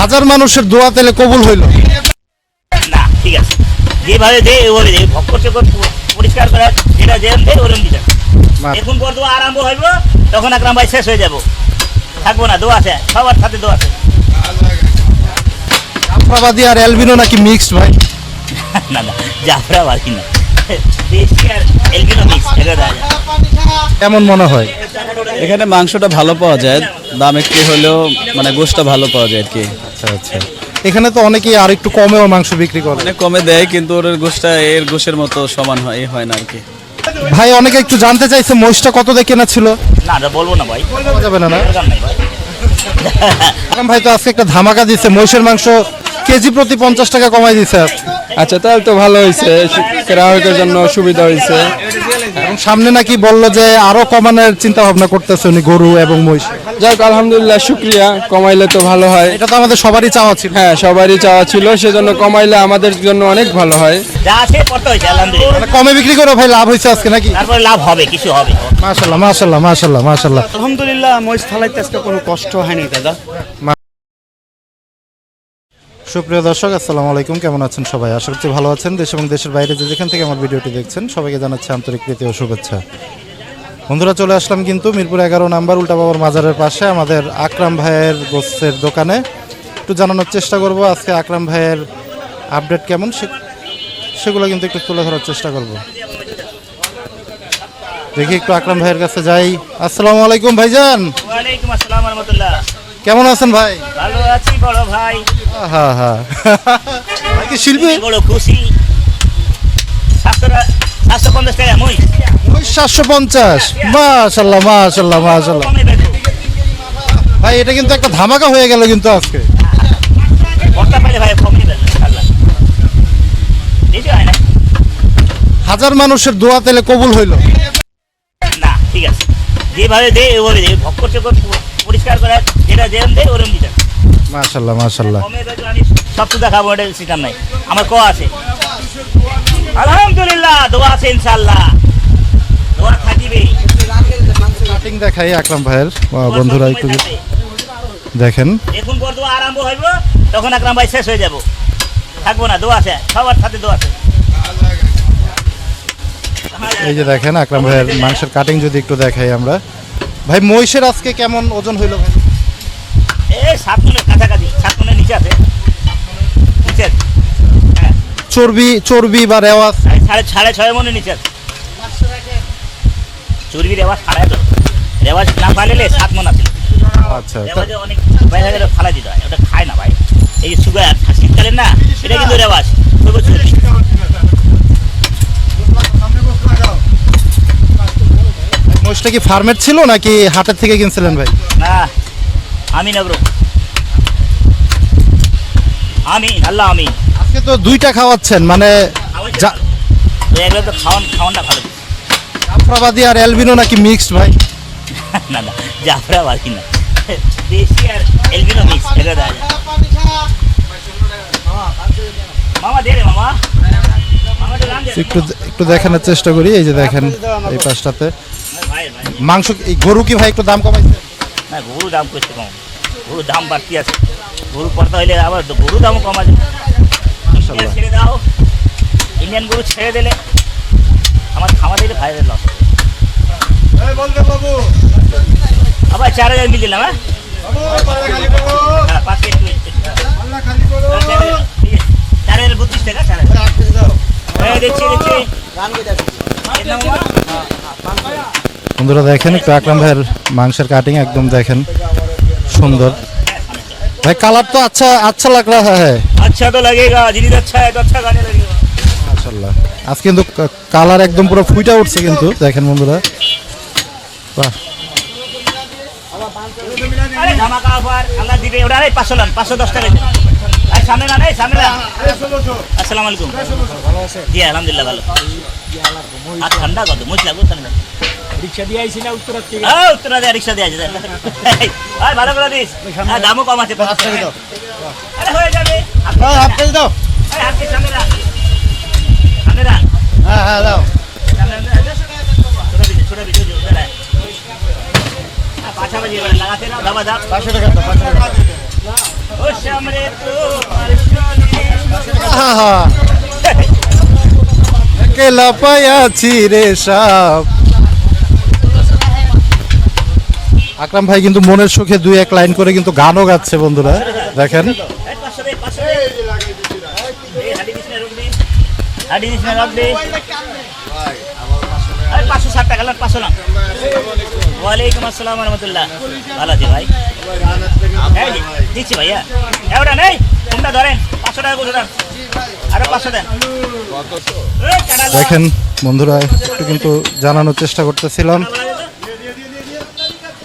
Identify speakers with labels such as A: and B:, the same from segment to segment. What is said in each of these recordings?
A: হাজার মানুষের দোয়া তেলে কবুল হইল।
B: না ঠিক আছে। যেভাবে দে ওভাবে দে ভক্ত চকর পরিষ্কার করা যেটা যেরকম দে ওরকম দিতে হবে। পর দোয়া আরম্ভ হইব তখন আকরাম ভাই শেষ হয়ে যাব। থাকব না দোয়া আছে সবার সাথে দোয়া আছে।
A: জাফরাবাদী আর এলবিনো নাকি মিক্সড ভাই?
B: না না জাফরা না।
A: কেমন মনে হয়?
C: এখানে মাংসটা ভালো পাওয়া যায় দাম একটু হলেও মানে গোশটা ভালো পাওয়া যায় আর কি।
A: আচ্ছা আচ্ছা। এখানে তো অনেকেই আর একটু কমেও মাংস বিক্রি করে।
C: অনেক কমে দেয় কিন্তু ওর গোশটা এর গোশের মতো সমান হয় হয় না আর কি।
A: ভাই অনেকে একটু জানতে চাইছে মহিষটা কত দিয়ে কেনা ছিল?
B: না এটা বলব না ভাই।
A: বলা যাবে না না?
B: ভাই।
A: আলম ভাই তো আজকে একটা ধামাকা দিচ্ছে মহিষের মাংস কেজি প্রতি পঞ্চাশ টাকা কমাই দিচ্ছে আজকে।
D: আচ্ছা তাহলে তো ভালো হয়েছে গ্রাহকের জন্য সুবিধা হয়েছে।
A: এবং সামনে নাকি বলল যে আরও কমানোর চিন্তা ভাবনা করতেছে উনি গরু এবং মহিষ।
D: যাক আলহামদুলিল্লাহ শুক্রিয়া। কমাইলে তো ভালো হয়।
A: এটা তো আমাদের সবারই চাওয়া ছিল।
D: হ্যাঁ সবারই চাওয়া ছিল সেজন্য কমাইলে আমাদের জন্য অনেক ভালো হয়।
B: যা আছে করতে হয়েছে আলহামদুলিল্লাহ।
A: মানে কমে বিক্রি করে ভাই লাভ হয়েছে আজকে নাকি?
B: তারপরে লাভ হবে কিছু হবে।
A: মাশাল্লাহ মাশাল্লাহ মাশাল্লাহ মাশাল্লাহ
E: আলহামদুলিল্লাহ মহিষ ফালাইতে আজকে কোনো কষ্ট হয়নি দাদা।
A: সুপ্রিয় দর্শক আসসালামু আলাইকুম। কেমন আছেন সবাই? আশা করছি ভালো আছেন। দেশ এবং দেশের বাইরে যে যেখান থেকে আমার ভিডিওটি দেখছেন সবাইকে জানাচ্ছি আন্তরিক প্রীতি ও শুভেচ্ছা। বন্ধুরা চলে আসলাম কিন্তু মিরপুর এগারো নাম্বার উল্টা বাবার মাজারের পাশে আমাদের আকরাম ভাইয়ের গোস্তের দোকানে। একটু জানানোর চেষ্টা করব আজকে আকরাম ভাইয়ের আপডেট কেমন? সে সেগুলো কিন্তু একটু তুলে ধরার চেষ্টা করব। দেখি একটু আকরাম ভাইয়ের কাছে যাই। আসসালামু আলাইকুম ভাইজান। কেমন আছেন ভাই?
B: ভালো আছি বড় ভাই।
A: শিল্পী।
B: বড় খুশি। সাতশো সাতশো পঞ্চাশ
A: মাশাল্লাহ মাশাল্লাহ মাশাল্লাহ। ভাই এটা কিন্তু একটা ধামাকা হয়ে গেল কিন্তু আজকে। হাজার মানুষের দোয়া তেলে কবুল হইল।
B: না ঠিক আছে। যেভাবে দে ওভাবে দে ভক্ত পরিষ্কার করা যেটা যেরকম দে ওরকম দিতে।
A: মাশাল্লাহ
B: সব তো দেখাবো এটা সিস্টেম নাই। আমার ক আছে। আলহামদুলিল্লাহ দোয়া আছে ইনশাল্লাহ দোয়া থাকিবে
A: কাটিং দেখাই আকরাম ভাইয়ের। বন্ধুরা একটু দেখেন।
B: এখন পর দোয়া আরম্ভ হইব তখন আকরাম ভাই শেষ হয়ে যাব। থাকব না দোয়া আছে। সবার সাথে দোয়া আছে।
A: এই যে দেখেন আকরাম ভাইয়ের মাংসের কাটিং যদি একটু দেখাই আমরা। ভাই মহিষের আজকে কেমন ওজন হইল ভাই?
B: এই সাত মনের কাছাকাছি সাত মনের নিচে আছে। নিচে আছে। হ্যাঁ।
A: চর্বি চর্বি বা রেওয়াজ?
B: সাড়ে সাড়ে ছয় মনের নিচে আছে। চর্বি রেওয়াজ সাড়ে তো। রেওয়াজ না পাইলে সাত মন আছে।
A: আচ্ছা
B: রেওয়াজে অনেক বাইরে গেলে ফালা দিতে হয় ওটা খায় না ভাই। এই সুগার শীতকালে না এটা কিন্তু রেওয়াজ। তবু চর্বি।
A: মহিষটা কি ফার্মের ছিল নাকি হাটের থেকে কিনছিলেন ভাই?
B: না। আমি না ব্রো আমি আল্লাহ আমি
A: আজকে তো দুইটা খাওয়াচ্ছেন মানে
B: এগুলো তো। খাওয়ান খাওয়ানটা ভালো।
A: জাফরাবাদী আর এলবিনো নাকি মিক্সড ভাই?
B: না না জাফরা বাকি না। দেশি আর এলবিনো মিক্স এটা দেওয়া যায়। মামা দে রে মামা।
A: একটু একটু দেখানোর চেষ্টা করি এই যে দেখেন এই পাশটাতে। মাংস এই গরু কি ভাই একটু দাম কমাইছে?
B: না গরু দাম করছে কম। গরুর দাম বাড়তি আছে। গরু পড়তে হইলে আবার গরু দামও কম আছে। ছেড়ে দাও। ইন্ডিয়ান গরু ছেড়ে দিলে আমার খাওয়া দিলে ভাইদের লস। আবার চার হাজার মিল দিলাম হ্যাঁ? হ্যাঁ, পাঁচ চার হাজার বত্রিশ টাকা চার হাজার। দিচ্ছি দিচ্ছি এর নাম আমার?
A: বন্ধুরা দেখেন একটু আকরাম ভাইয়ের মাংসের কাটিং একদম দেখেন সুন্দর। ভাই কালার তো আচ্ছা আচ্ছা লাগ রা হ্যাঁ,
B: হ্যাঁ। আচ্ছা তো লাগেগা জিনিস আচ্ছা এটা আচ্ছা গানে লাগেগা।
A: মাশাআল্লাহ। আজ কিন্তু কালার একদম পুরো ফুইটা উঠছে কিন্তু দেখেন বন্ধুরা। বাহ।
B: ঠান্ডা কত মুছ লাগবে রিক্সা দিয়ে আইছি না উত্তরা থেকে? হ্যাঁ উত্তরা দিয়ে রিক্সা দিয়ে আছে আরে ভালো করে দিস। হ্যাঁ দামও কম আছে। দাও। আরে হয়ে যাবে। দাও। সামনে রাখ। সামনে রাখ।
A: হ্যাঁ হ্যাঁ দাও।
B: পাঁচশো টাকা ও।
A: কেলা রে সাপ। আকরাম ভাই কিন্তু মনের সুখে দুই এক লাইন করে কিন্তু গানও গাচ্ছে বন্ধুরা, দেখেন
B: পাঁচশো পাঁচশো। ওয়ালাইকুম আসসালাম ভালো নেই পাঁচশো টাকা।
A: দেখেন বন্ধুরা, একটু কিন্তু জানানোর চেষ্টা করতেছিলাম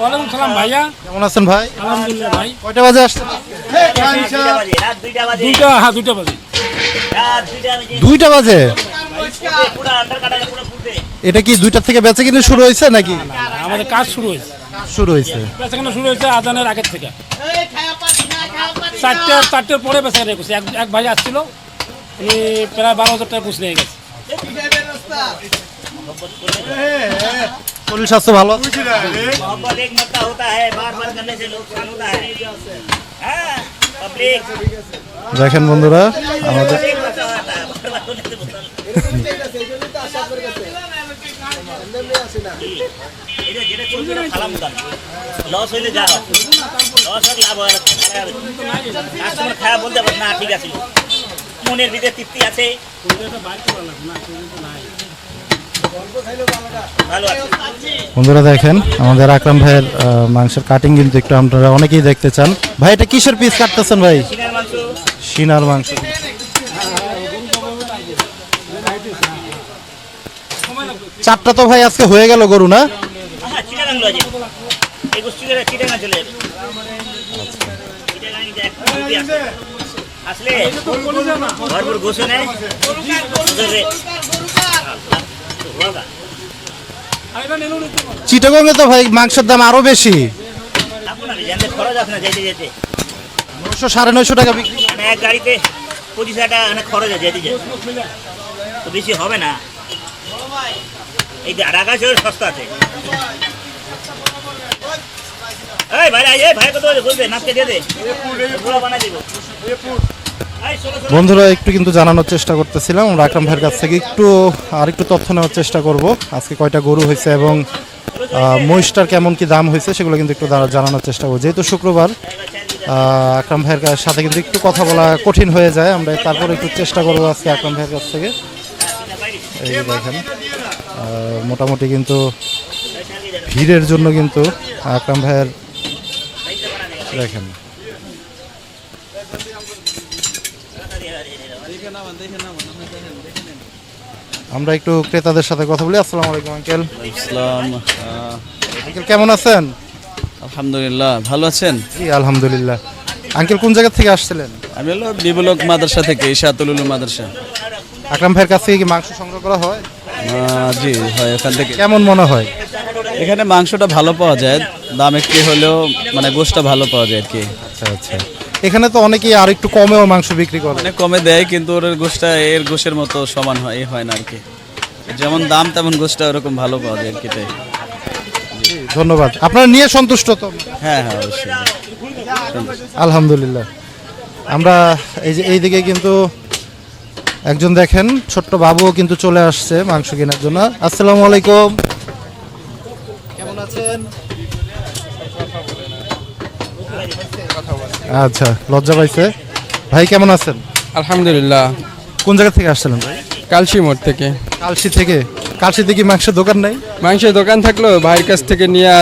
F: ওয়ালাইকুম সালাম ভাইয়া।
A: কেমন আছেন ভাই?
F: আলহামদুলিল্লাহ ভাই।
A: কয়টা বাজে আসছেন
F: দুইটা হ্যাঁ দুইটা বাজে।
A: দুইটা বাজে? এটা কি দুইটার থেকে বেচা কিনে শুরু হয়েছে নাকি?
F: আমাদের কাজ শুরু হয়েছে।
A: শুরু হয়েছে।
F: বেচা কিনা শুরু হয়েছে আদানের আগের থেকে। চারটে চারটের পরে বেচা করছে। এক ভাই আসছিল প্রায় বারো হাজার টাকা কুছ নিয়ে গেছে।
A: ভালো? দেখেন বন্ধুরা আমাদের
B: লস লস খারাপ না ঠিক আছে মনের ভিতরে তৃপ্তি আছে।
A: বন্ধুরা দেখেন, আমাদের আকরাম ভাইয়ের মাংসের কাটিং কিন্তু একটু আপনারা অনেকেই দেখতে চান। ভাই, এটা কিসের পিস কাটতেছেন ভাই? সিনার মাংস। চারটা তো ভাই আজকে হয়ে গেল গরু, না?
B: আসলে ভরপুর গোসে নেয় ওদের রে- হোগা।
A: চিটাগঙ্গে তো ভাই মাংসের দাম আরও বেশি।
B: আপনার খরচ আছে যেতে যেতে?
A: নশো সাড়ে নয়শো টাকা বিক্রি।
B: মানে এক গাড়িতে পঁচিশ হাজার টাকা অনেক খরচ আছে যেতে যেতে। তো বেশি হবে না। এই যে ঢাকা শহর সস্তা আছে। এই ভাই এই ভাই কত বলবে নাপকে দিয়ে দে। বানাই দিব।
A: বন্ধুরা, একটু কিন্তু জানানোর চেষ্টা করতেছিলাম। আমরা আকরাম ভাইয়ের কাছ থেকে একটু আর একটু তথ্য নেওয়ার চেষ্টা করব। আজকে কয়টা গরু হয়েছে এবং মহিষটার কেমন কি দাম হয়েছে সেগুলো কিন্তু একটু জানানোর চেষ্টা করব। যেহেতু শুক্রবার আকরাম ভাইয়ের সাথে কিন্তু একটু কথা বলা কঠিন হয়ে যায়। আমরা তারপরে একটু চেষ্টা করব আজকে আকরাম ভাইয়ের কাছ থেকে। এই দেখেন মোটামুটি কিন্তু ভিড়ের জন্য কিন্তু আকরাম ভাইয়ের দেখেন। আমরা একটু ক্রেতাদের সাথে কথা বলি। আসসালামু আলাইকুম আঙ্কেল।
C: ইসলাম
A: আঙ্কেল কেমন আছেন?
C: আলহামদুলিল্লাহ ভালো আছেন?
A: জি আলহামদুলিল্লাহ। আঙ্কেল কোন জায়গা থেকে আসছিলেন?
C: আমি হলো বিবলক মাদ্রাসা থেকে ইশাতুল উলুম মাদ্রাসা।
A: আকরাম ভাইয়ের কাছ থেকে কি মাংস সংগ্রহ করা হয়?
C: জি হয় এখান থেকে।
A: কেমন মনে হয়?
C: এখানে মাংসটা ভালো পাওয়া যায় দাম একটু হলেও মানে গোশটা ভালো পাওয়া যায় আর কি।
A: আচ্ছা আচ্ছা। এখানে তো অনেকেই আর একটু কমেও মাংস বিক্রি করে।
C: মানে কমে দেয় কিন্তু ওর গোশটা এর গোশের মতো সমান হয় এ হয় না আর কি। যেমন দাম তেমন গোশটা ওরকম ভালো পাওয়া যায় আর কি তাই
A: ধন্যবাদ। আপনারা নিয়ে সন্তুষ্ট তো?
C: হ্যাঁ হ্যাঁ অবশ্যই।
A: আলহামদুলিল্লাহ। আমরা এই যে এইদিকে কিন্তু একজন দেখেন ছোট্ট বাবুও কিন্তু চলে আসছে মাংস কেনার জন্য। আসসালামু আলাইকুম। আচ্ছা লজ্জা পাইছে। ভাই কেমন আছেন?
D: আলহামদুলিল্লাহ।
A: কোন জায়গা থেকে আসছিলেন ভাই?
D: কালসি মোড় থেকে।
A: কালসি থেকে। কালসিতে কি মাংসের দোকান নাই?
D: মাংসের দোকান থাকলেও ভাইয়ের কাছ থেকে নিয়ে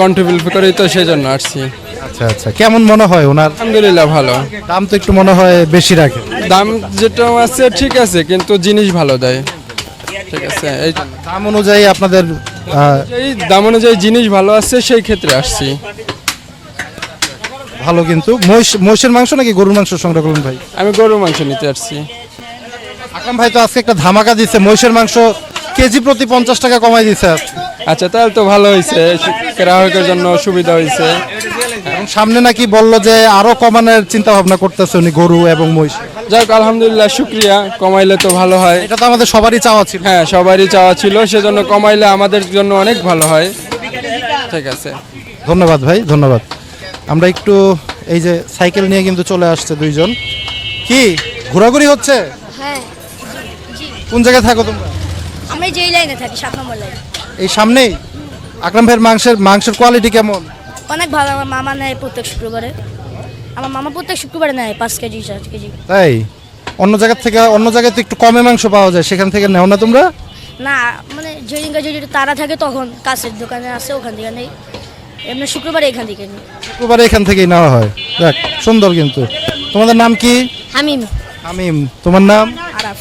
D: কন্ট্রিবিউট করে তো সেই জন্য আসছি।
A: আচ্ছা আচ্ছা। কেমন মনে হয় ওনার?
D: আলহামদুলিল্লাহ ভালো।
A: দাম তো একটু মনে হয় বেশি রাখে।
D: দাম যেটা আছে ঠিক আছে কিন্তু জিনিস ভালো দেয়। ঠিক আছে এই
A: দাম অনুযায়ী আপনাদের
D: এই দাম অনুযায়ী জিনিস ভালো আছে সেই ক্ষেত্রে আসছি।
A: ভালো কিন্তু। মহিষ মহিষের মাংস নাকি গরুর মাংস সংগ্রহ করুন ভাই?
D: আমি গরুর মাংস নিতে আসছি।
A: আকরাম ভাই তো আজকে একটা ধামাকা দিচ্ছে মহিষের মাংস কেজি প্রতি পঞ্চাশ টাকা কমাই দিচ্ছে।
D: আচ্ছা তাহলে তো ভালো হয়েছে গ্রাহকের জন্য সুবিধা হয়েছে।
A: সামনে নাকি বলল যে আরও কমানোর চিন্তা ভাবনা করতেছে উনি গরু এবং মহিষ।
D: যাক আলহামদুলিল্লাহ শুক্রিয়া। কমাইলে তো ভালো হয়।
A: এটা তো আমাদের সবারই চাওয়া ছিল।
D: হ্যাঁ সবারই চাওয়া ছিল সেজন্য কমাইলে আমাদের জন্য অনেক ভালো হয়। ঠিক আছে।
A: ধন্যবাদ ভাই ধন্যবাদ। আমরা একটু এই যে সাইকেল নিয়ে কিন্তু চলে আসছে দুইজন। কি ঘোরাঘুরি হচ্ছে?
G: হ্যাঁ।
A: কোন জায়গায় থাকো তোমরা?
G: আমরা যেই লাইনে থাকি সাত নম্বর লাইনে।
A: এই সামনেই? আকরাম ভাইয়ের মাংসের মাংসের কোয়ালিটি কেমন?
G: অনেক ভালো আমার মামা নেয় প্রত্যেক শুক্রবারে। আমার মামা প্রত্যেক শুক্রবারে নেয় পাঁচ কেজি চার কেজি।
A: তাই? অন্য জায়গা থেকে অন্য জায়গায় তো একটু কমে মাংস পাওয়া যায় সেখান থেকে নেও না তোমরা?
G: না মানে যেদিনকার যদি তারা থাকে তখন কাছের দোকানে আসে ওখান থেকে নেই। এমনি শুক্রবারে এখান থেকে নিই।
A: শুক্রবারে এখান থেকেই নেওয়া হয়। দেখ সুন্দর কিন্তু। তোমাদের নাম কি?
G: হামিম।
A: আমিম তোমার নাম?
G: আরাফ।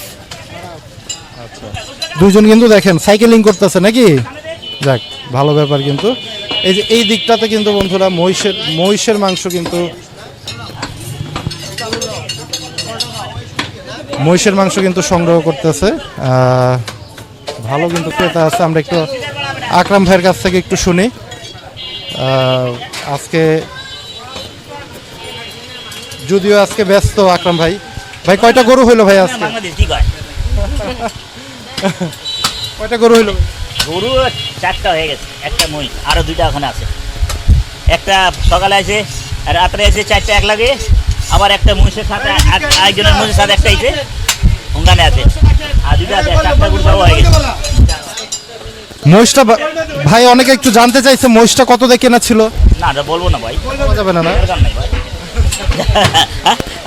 A: দুইজন কিন্তু দেখেন সাইকেলিং করতেছে নাকি? যাক ভালো ব্যাপার কিন্তু। এই যে এই দিকটাতে কিন্তু বন্ধুরা মহিষের মহিষের মাংস কিন্তু মহিষের মাংস কিন্তু সংগ্রহ করতেছে। ভালো কিন্তু ক্রেতা আছে। আমরা একটু আকরাম ভাইয়ের কাছ থেকে একটু শুনি। আজকে যদিও আজকে ব্যস্ত আকরাম ভাই। ভাই কয়টা গরু হইল ভাই আজকে? কয়টা গরু হইল?
B: গরু চারটা হয়ে গেছে একটা মই আরও দুইটা ওখানে আছে। একটা সকালে আছে আর রাত্রে আছে চারটা এক লাগে আবার একটা মহিষের সাথে আর- আরেকজনের মহিষের সাথে একটা আছে ওখানে আছে। আর দুইটা আছে চারটা গরু হয়ে গেছে।
A: মহিষটা ভাই অনেকে একটু জানতে চাইছে মহিষটা কত দিয়ে কেনা ছিল?
B: না বলব না ভাই।
A: বলা যাবে না না?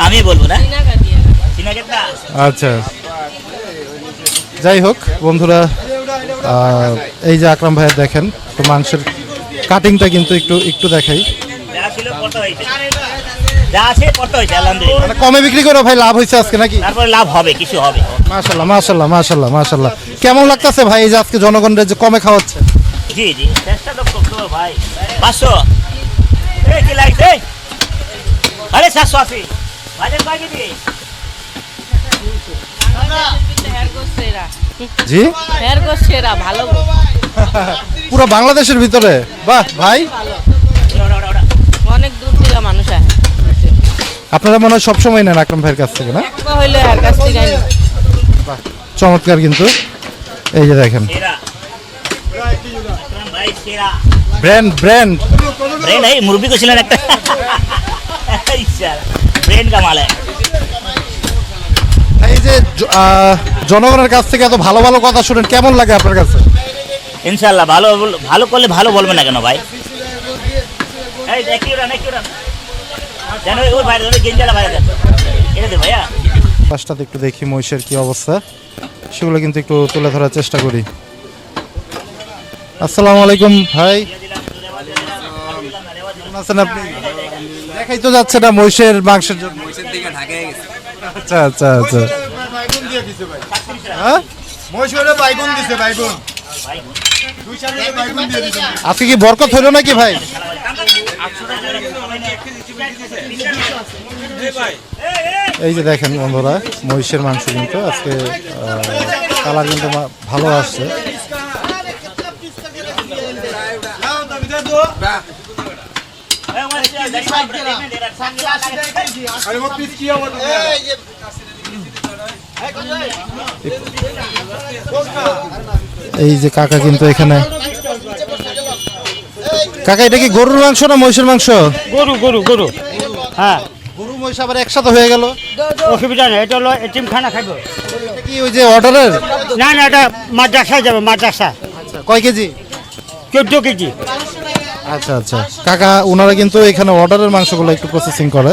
B: আমি বলব না।
A: আচ্ছা। যাই হোক বন্ধুরা এই যে আকরাম ভাইয়ের দেখেন তো মাংসের কাটিংটা কিন্তু একটু একটু দেখাই।
B: যা আছে হয়েছে আলহামদুলিল্লাহ।
A: মানে কমে বিক্রি করে ভাই লাভ হয়েছে আজকে নাকি?
B: তারপরে লাভ হবে কিছু হবে।
A: মাশাল্লাহ মাশাল্লাহ মাশাল্লাহ মাশাল্লাহ কেমন লাগতেছে ভাই এই যে আজকে জনগণের যে কমে খাওয়াচ্ছে?
B: জি জি চেষ্টা তো করতে হবে ভাই। পাঁচশো। এই কি লাগছে? আরে সাতশো আশি। বাজার কয় কেজি?
A: জি?
H: সেরা ভালো
A: পুরো বাংলাদেশের ভিতরে? বাহ ভাই।
H: অনেক দূর থেকে মানুষ আসে
A: আপনারা মনে হয় সবসময় নেন আকরাম ভাইয়ের কাছ থেকে না?
H: একবার হইলে আর কাছ থেকে আনি।
A: চমৎকার কিন্তু। এই যে দেখেন। Brand brand.
B: এই को है
A: যে জ- আহ, জনগণের কাছ থেকে এত ভালো ভালো কথা শুনেন কেমন লাগে আপনার কাছে?
B: ইনশাআল্লাহ ভালো বল- ভালো করলে ভালো বলবে না কেন ভাই? এই একই উড়ান একই উড়ান
A: পাশটাতে একটু দেখি মহিষের কি অবস্থা। সেগুলো কিন্তু একটু তুলে ধরার চেষ্টা করি। আসসালামু আলাইকুম ভাই। কেমন আছেন আপনি? দেখাই তো যাচ্ছে না মহিষের মাংসের জন্য। আচ্ছা আচ্ছা আচ্ছা। হ্যাঁ? আজকে কি বরকত হইল নাকি ভাই? এই যে দেখেন বন্ধুরা, মহিষের মাংস কিন্তু আজকে কালার কিন্তু ভালো আসছে। এই যে কাকা কিন্তু এখানে কাকা এটা কি গরুর মাংস না মহিষের মাংস?
E: গরু গরু গরু। হ্যাঁ।
A: গরু মহিষ আবার একসাথে হয়ে গেল?
E: অসুবিধা নেই এটা হলো এটিম খানা খাইব।
A: এটা কি ওই যে অর্ডারের?
E: না না এটা মাদ্রাসায় যাবে মাদ্রাসা।
A: কয় কেজি?
E: চোদ্দ কেজি।
A: আচ্ছা আচ্ছা। কাকা ওনারা কিন্তু এখানে অর্ডারের মাংসগুলো একটু প্রসেসিং করে।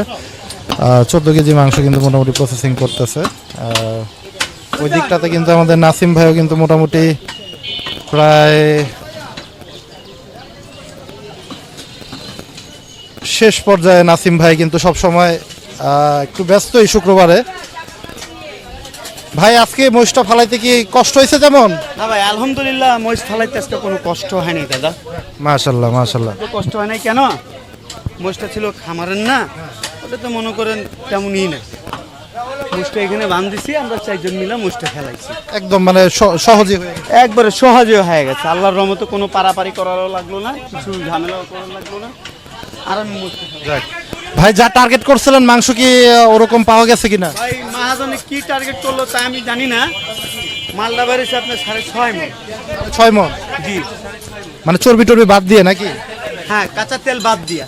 A: চোদ্দ কেজি মাংস কিন্তু মোটামুটি প্রসেসিং করতেছে। ওই দিকটাতে কিন্তু আমাদের নাসিম ভাইও কিন্তু মোটামুটি প্রায় শেষ পর্যায়ে নাসিম ভাই কিন্তু সব সময় একটু ব্যস্তই শুক্রবারে। ভাই আজকে মহিষটা ফালাইতে কি কষ্ট হয়েছে যেমন
E: না ভাই আলহামদুলিল্লাহ মহিষ ফালাইতে আজকে কোনো কষ্ট হয়নি দাদা।
A: মাশাল্লাহ মাশাল্লাহ।
E: কষ্ট হয় নাই কেন? মহিষটা ছিল খামারের না ওটা তো মনে করেন তেমনই না। মুষ্টা এখানে বান দিছি আমরা চারজন মিলে মুষ্টা খেলাইছি
A: একদম মানে সহজে
E: একবারে সহজে হয়ে গেছে। আল্লাহর রহমতে কোনো পারাপারি করারও লাগল না কিছু ঝামেলাও করার লাগল না। আর আমি
A: যাক। ভাই যা টার্গেট করছিলেন মাংস কি ওরকম পাওয়া গেছে কিনা?
E: ভাই মাহাজনে কি টার্গেট করল তা আমি জানি না। মালদা বেড়েছে আপনার সাড়ে ছয় মন।
A: ছয় মন?
E: জি।
A: মানে চর্বি টর্বি বাদ দিয়ে নাকি?
E: হ্যাঁ কাঁচা তেল বাদ দিয়া।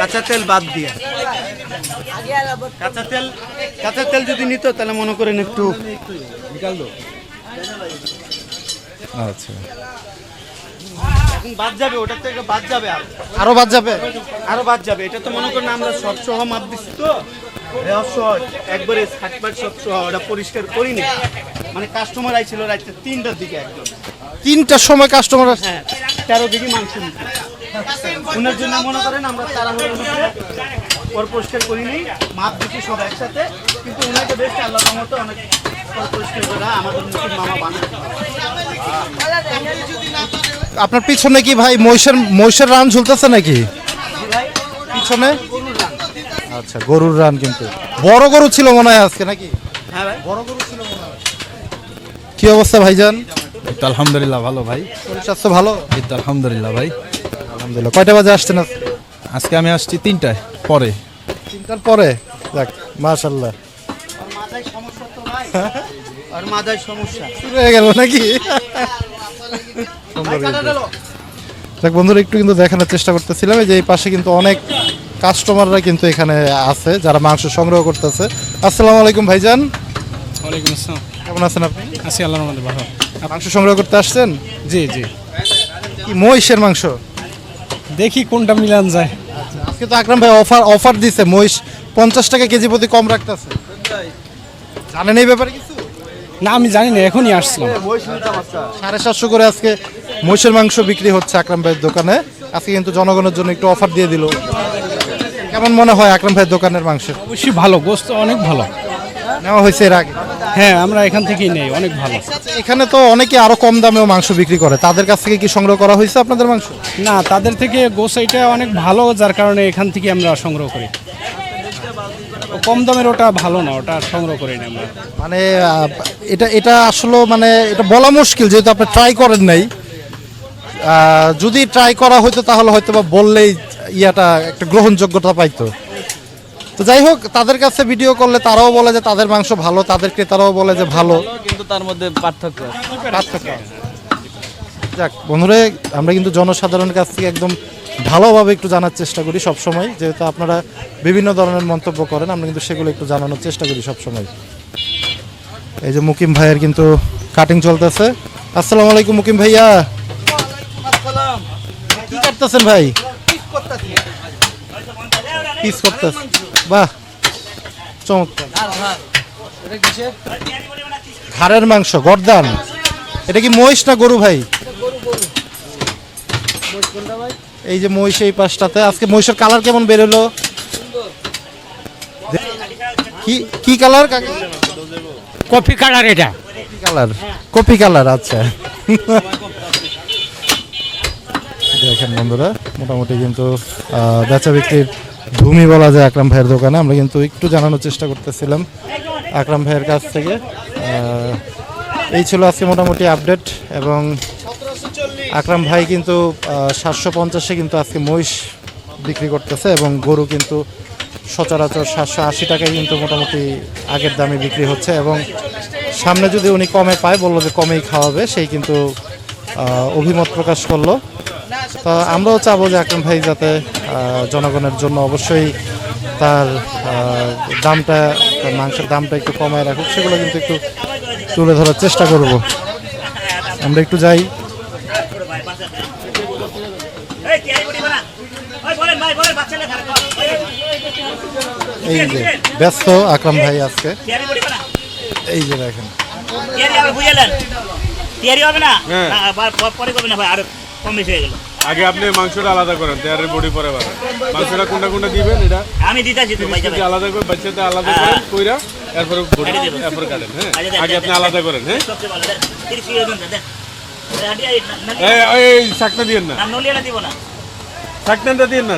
E: কাঁচা তেল বাদ দিয়া। কাঁচা তেল কাঁচা তেল যদি নিত তাহলে মনে করেন একটু
A: আচ্ছা।
E: এখন বাদ যাবে ওটা থেকে বাদ যাবে আর।
A: আরও বাদ যাবে?
E: আরও বাদ যাবে এটা তো মনে করেন আমরা সব সহ মাপ দিচ্ছি তো। একবারে ষাট বার সব সহ ওটা পরিষ্কার করিনি। মানে কাস্টমার আইছিল রাত্রে তিনটার দিকে একদম।
A: তিনটার সময় কাস্টমার আসছে?
E: হ্যাঁ তেরো দিকে মাংস নিতে ওনার জন্য মনে করেন আমরা তাড়াহুড়োর মধ্যে পর পরিষ্কার করিনি মাপ দিচ্ছি সব একসাথে। কিন্তু ওনাকে বেশ আল্লাহ মতো অনেক পর পরিষ্কার করে আমাদের মুসলিম মামা বানায়।
A: আপনার পিছনে কি ভাই মহিষের মহিষের রান ঝুলতেছে নাকি? পিছনে? আচ্ছা গরুর রান কিন্তু। বড় গরু ছিল মনে হয় আজকে নাকি?
E: হ্যাঁ ভাই।
A: কি অবস্থা ভাইজান?
I: আলহামদুলিল্লাহ ভালো ভাই।
A: শরীর স্বাস্থ্য ভালো?
I: আলহামদুলিল্লাহ ভাই।
A: আলহামদুলিল্লাহ। কয়টা বাজে আসছেন আজকে?
I: আজকে আমি আসছি তিনটায় পরে।
A: তিনটার পরে? যাক মাশাল্লাহ
E: মাথায় সমস্যা তো ভাই। আর মাথায় সমস্যা।
A: শুরু হয়ে গেল নাকি। দেখ বন্ধুরা একটু কিন্তু দেখানোর চেষ্টা করতেছিলাম। এই যে এই পাশে কিন্তু অনেক কাস্টমাররা কিন্তু এখানে আছে যারা মাংস সংগ্রহ করতেছে। আসসালামু আলাইকুম ভাইজান।
F: ওয়ালাইকুম আসসালাম।
A: কেমন আছেন আপনি?
F: আছি আল্লাহর ভালো।
A: মাংস সংগ্রহ করতে আসছেন?
F: জি জি।
A: কি মহিষের মাংস?
F: দেখি কোনটা মিলান যায়।
A: আজকে তো আকরাম ভাই অফার অফার দিছে। মহিষ পঞ্চাশ টাকা কেজি প্রতি কম রাখতেছে। জানেন এই ব্যাপারে কিছু?
F: না আমি জানি না এখনই আসছিলাম
A: সাড়ে সাতশো করে আজকে মহিষের মাংস বিক্রি হচ্ছে আকরাম ভাইয়ের দোকানে। আজকে কিন্তু জনগণের জন্য একটু অফার দিয়ে দিল। কেমন মনে হয় আকরাম ভাইয়ের দোকানের মাংস
F: অবশ্যই ভালো গোস্ত অনেক ভালো।
A: নেওয়া হয়েছে এর আগে?
F: হ্যাঁ আমরা এখান থেকেই নেই অনেক ভালো।
A: এখানে তো অনেকে আরও কম দামেও মাংস বিক্রি করে। তাদের কাছ থেকে কি সংগ্রহ করা হয়েছে আপনাদের মাংস?
F: না তাদের থেকে গোস এটা অনেক ভালো যার কারণে এখান থেকে আমরা সংগ্রহ করি। কম দামের ওটা ভালো না ওটা সংগ্রহ করি না আমরা।
A: মানে এটা এটা আসলে মানে এটা বলা মুশকিল যেহেতু আপনি ট্রাই করেন নাই। যদি ট্রাই করা হতো তাহলে হয়তো বা বললেই ইয়াটা একটা গ্রহণযোগ্যতা পাইতো। তো যাই হোক তাদের কাছে ভিডিও করলে তারাও বলে যে তাদের মাংস ভালো তাদের ক্রেতারাও বলে যে ভালো।
C: কিন্তু তার মধ্যে পার্থক্য
A: পার্থক্য। যাক বন্ধুরা আমরা কিন্তু জনসাধারণের কাছ থেকে একদম ভালোভাবে একটু জানার চেষ্টা করি সব সময় যেহেতু আপনারা বিভিন্ন ধরনের মন্তব্য করেন, আমরা কিন্তু সেগুলো একটু জানানোর চেষ্টা করি সব সময় এই যে মুকিম ভাইয়ের কিন্তু কাটিং চলতেছে। আসসালামু আলাইকুম মুকিম ভাইয়া। কি কাটতেছেন ভাই? পিস করতেছেন বাহ, চমৎকার। ঘাড়ের মাংস, গর্দান। এটা কি মহিষ না গরু ভাই? এই যে মহিষ এই পাশটাতে। আজকে মহিষের কালার কেমন বেরোলো কি কি কালার
F: কফি কালার এটা।
A: Coffee colour. কপি কালার আচ্ছা। দেখেন বন্ধুরা মোটামুটি কিন্তু বেচা বিক্রির ভূমি বলা যায় আকরাম ভাইয়ের দোকানে। আমরা কিন্তু একটু জানানোর চেষ্টা করতেছিলাম আকরাম ভাইয়ের কাছ থেকে। এই ছিল আজকে মোটামুটি আপডেট এবং আকরাম ভাই কিন্তু সাতশো পঞ্চাশে কিন্তু আজকে মহিষ বিক্রি করতেছে এবং গরু কিন্তু সচরাচর সাতশো আশি টাকায় কিন্তু মোটামুটি আগের দামে বিক্রি হচ্ছে এবং সামনে যদি উনি কমে পায়, বলল যে কমেই খাওয়াবে, সেই কিন্তু অভিমত প্রকাশ করল। তা আমরাও চাবো যে আকরাম ভাই যাতে জনগণের জন্য অবশ্যই তার দামটা, তার মাংসের দামটা একটু কমায় রাখুক, সেগুলো কিন্তু একটু তুলে ধরার চেষ্টা করব। আমরা একটু যাই
B: এই তিয়ারি বড়ি বানা ওই বলেন ভাই বলেন বাচ্চা লেখা
A: এই যে ব্যস্ত আকরাম ভাই আজকে। এই যে দেখেন।
B: তিয়ারি আবার বুঝালেন তিয়ারি হবে না? না, আবার প- পরে করবে না ভাই আরও কম বেশি হয়ে গেল।
J: আগে আপনি মাংসটা আলাদা করেন তেয়ারের বডি পরে বাড়ান মাংসটা কোনটা কোনটা দিবেন এটা?
B: আমি দিতেছি তো ভাই
J: আলাদা করে বাচ্চাতে আলাদা করেন কইরা এরপরে বডি
B: কেটে
J: এরপর কাটেন হ্যাঁ।
B: আচ্ছা,
J: আগে আপনি আলাদা করেন হ্যাঁ।
B: সবচেয়ে ভালো দেন। তিরিশ কিলো দেন এই
J: এই এই না।
B: না নলিয়াটা দিব না।
J: দিয়েন না।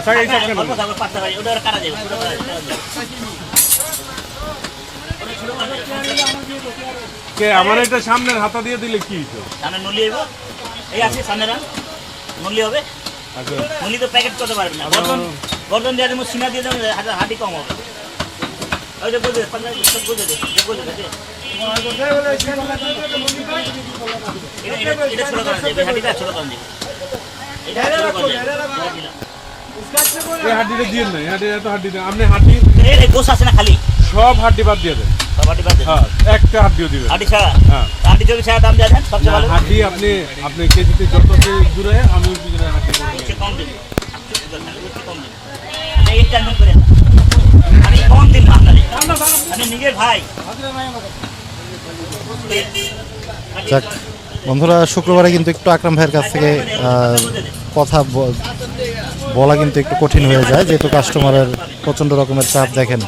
J: কে আমার এটা সামনের হাতা দিয়ে দিলে কি হইতো?
B: সামনে নলি হইব। এই আছে সামনে রান নলি হবে?
J: আচ্ছা।
B: নলি তো প্যাকেট করতে পারবে না। গর্দন গর্দন দিয়ে দেবো সিনা দিয়ে দেবো হাতে কম হবে। ওই যে বুঝে পঞ্চাশ বুঝে দে বুঝে দে এটা ছোট করা যাবে হাঁটিটা ছোট করা যাবে ছোট করা যাবে
J: এই হাড্ডিটা দিয়ে না এই হাড্ডিটা হাড্ডি দেন আপনি হাড্ডি
B: গোস আছে না খালি
J: সব হাড্ডি বাদ দিয়ে দেন
B: সব হাঁটি বাদ
J: হ্যাঁ একটা হাড্ডিও দিবেন
B: হাঁটি ছাড়া
J: হ্যাঁ
B: চল্লিশ টাকা দাম দেন সবচেয়ে ভালো
J: হাড্ডি আপনি আপনি কেজিতে যত দূরে আমি ওই পিছনে হাড্ডি করে
B: কম দিন কম দিন এই টেনশন করেন আমি কম দিন না আমি নিজের ভাই।
A: যাক বন্ধুরা, শুক্রবারে কিন্তু একটু আকরাম ভাইয়ের কাছ থেকে কথা বলা কিন্তু একটু কঠিন হয়ে যায়, যেহেতু কাস্টমারের প্রচণ্ড রকমের চাপ, দেখেন।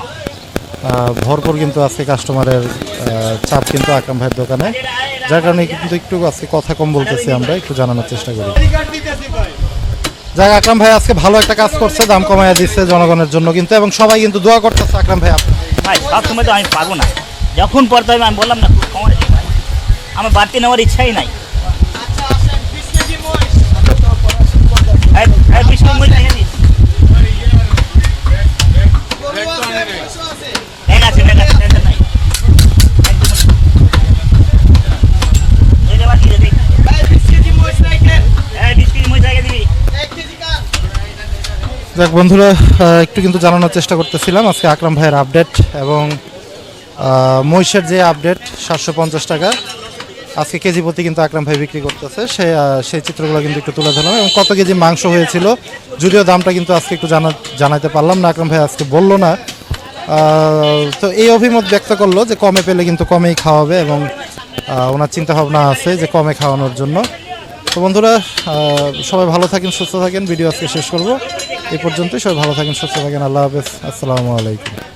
A: ভরপুর কিন্তু আজকে কাস্টমারের চাপ কিন্তু আকরাম ভাইয়ের দোকানে। যার কারণে কিন্তু একটু আজকে কথা কম বলতেছি আমরা, একটু জানানোর চেষ্টা করি। যাক, আকরাম ভাই আজকে ভালো একটা কাজ করছে, দাম কমাইয়া দিচ্ছে জনগণের জন্য কিন্তু, এবং সবাই কিন্তু দোয়া করতেছে আকরাম ভাই
B: ভাই সব সময় তো আমি পারব না। যখন পড়তে হবে আমি বললাম না আমার বাড়তি নেওয়ার ইচ্ছাই নাই এই, এই, বিশ মিনিট মধ্যে এনে দিস। ব্যাগ আছে, ব্যাগ আছে, tension নাই। একদম। এই যে বাকি, এই যে। এই, বিশ কেজি মহিষ রেখে দিবি।
A: যাক বন্ধুরা একটু কিন্তু জানানোর চেষ্টা করতেছিলাম আজকে আকরাম ভাইয়ের আপডেট এবং মহিষের যে আপডেট সাতশো পঞ্চাশ টাকা আজকে কেজি প্রতি কিন্তু আকরাম ভাই বিক্রি করতেছে। সে সেই চিত্রগুলো কিন্তু একটু তুলে ধরলাম এবং কত কেজি মাংস হয়েছিল যদিও দামটা কিন্তু আজকে একটু জানা জানাতে পারলাম না, আকরাম ভাই আজকে বলল না। তো এই অভিমত ব্যক্ত করল যে কমে পেলে কিন্তু কমেই খাওয়াবে এবং ওনার চিন্তা ভাবনা আছে যে কমে খাওয়ানোর জন্য। তো বন্ধুরা সবাই ভালো থাকেন, সুস্থ থাকেন। ভিডিও আজকে শেষ করব। এই পর্যন্তই সবাই ভালো থাকেন, সুস্থ থাকেন। আল্লাহ হাফেজ। আসসালামু আলাইকুম।